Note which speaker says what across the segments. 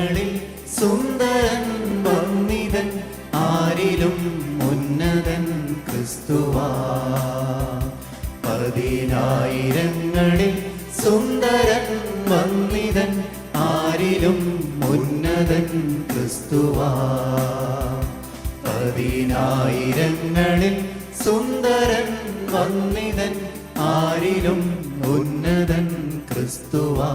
Speaker 1: ആയിരങ്ങളിൽ സുന്ദരൻ വന്നിതൻ ആരിലും ഉന്നതൻ ക്രിസ്തുവാ. പതിനായിരങ്ങളിൽ സുന്ദരൻ വന്നിതൻ ആരിലും ഉന്നതൻ ക്രിസ്തുവാ. പതിനായിരങ്ങളിൽ സുന്ദരൻ വന്നിതൻ ആരിലും ഉന്നതൻ ക്രിസ്തുവാ.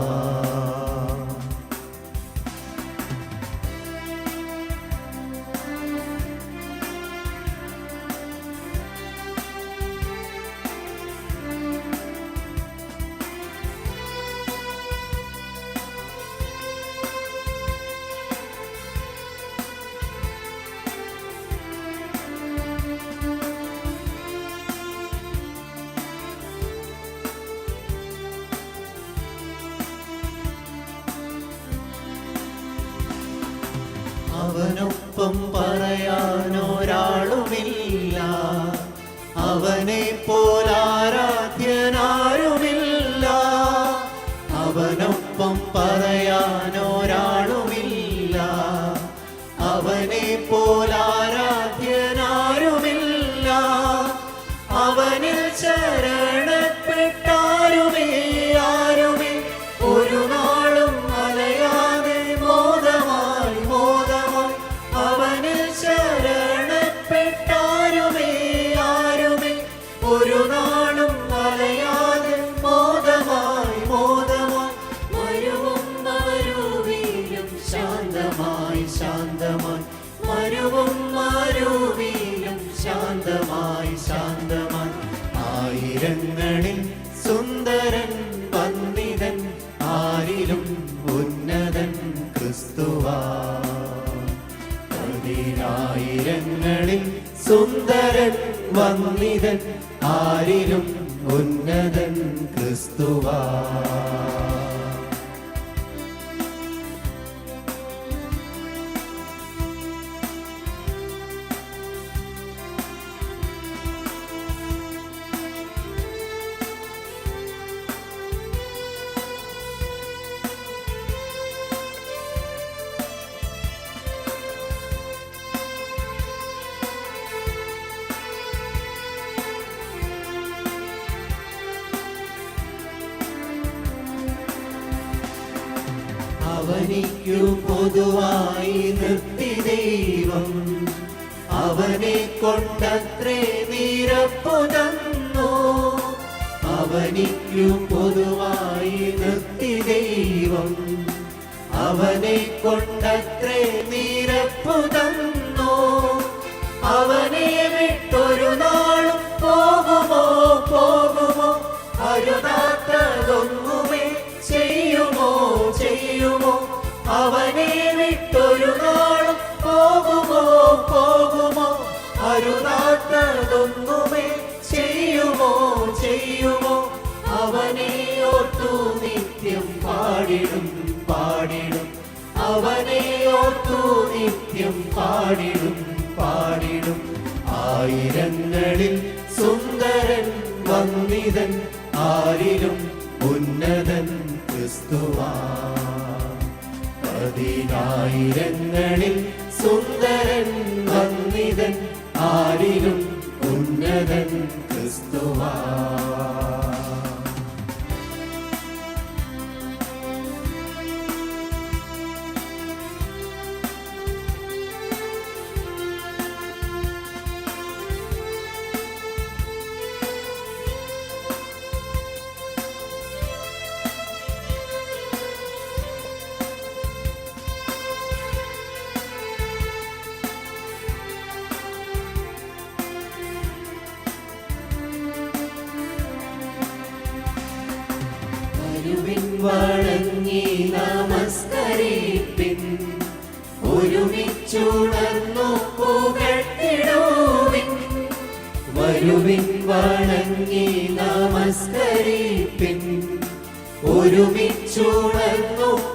Speaker 1: അവനൊപ്പം പറയാനൊരാളുമില്ല. അവനെ പോലാരാധ്യനാരുമില്ല അവനൊപ്പം പറയാനൊരാളുമില്ല. അവനെ പോലാരാധ്യനാരുമില്ല അവനിൽ ശരണപ്പെട്ടാരുമേ ശാന്തമായി ശാന്തമായി. മരുവും മരുവീലും ശാന്തമായി ശാന്തമായി. ആയിരങ്ങളിൽ സുന്ദരൻ വന്നിതൻ ആരിലും ഉന്നതൻ ക്രിസ്തുവാ. പതിനായിരങ്ങളിൽ സുന്ദരൻ വന്നിതൻ ആരിലും ഉന്നതൻ ക്രിസ്തുവാ. അവനിക്കു പൊതുവായി നിർത്തി ദൈവം. അവനെ കൊണ്ടത്രേ നിരപ്പു തന്നു. അവനിക്കു പൊതുവായി നിർത്തി ദൈവം. അവനെ കൊണ്ടത്രേ നിരപ്പു അരുതാത്തതൊന്നുമേ ചെയ്യുമോ ചെയ്യുമോ? അവനെ ഓർത്തു നിത്യം പാടിടും പാടിടും. അവനെ ഓർത്തു നിത്യം പാടിടും പാടിടും. ആയിരങ്ങളിൽ സുന്ദരൻ വന്നിതൻ ആരിലും ഉന്നതൻ ക്രിസ്തുവാ. പതിനായിരങ്ങളിൽ സുന്ദരൻ വന്നിതൻ ആരിലും ഉന്നതൻ ക്രിസ്തുവാ. വരുവിൻ വണങ്ങി നമസ്കരിപ്പിൻ. ഒരുമിച്ചുണർന്നു പുകഴ്ത്തിടുവിൻ. വരുവിൻ വഴങ്ങി നമസ്കരിപ്പിൻ. ഒരുമിച്ചുണർന്നു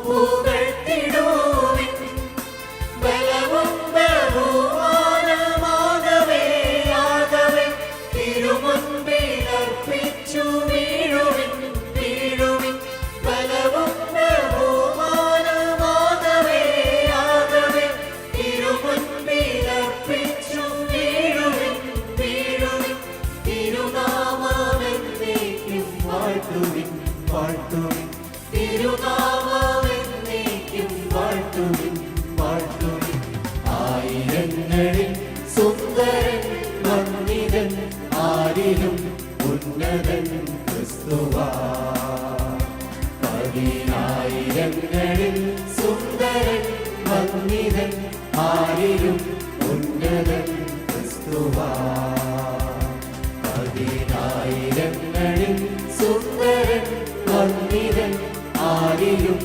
Speaker 1: പാട്ടും സുന്ദരൻ വന്നിതൻ ആരിലും ഉന്നതൻ ക്രിസ്തുവാ. പതിനായിരങ്ങളിൽ സുന്ദരൻ വന്നിതൻ ആരിലും ഉന്നതൻ ക്രിസ്തുവാ. പതിനായിരങ്ങളിൽ സുന്ദരൻ വന്നിതൻ ആരിലും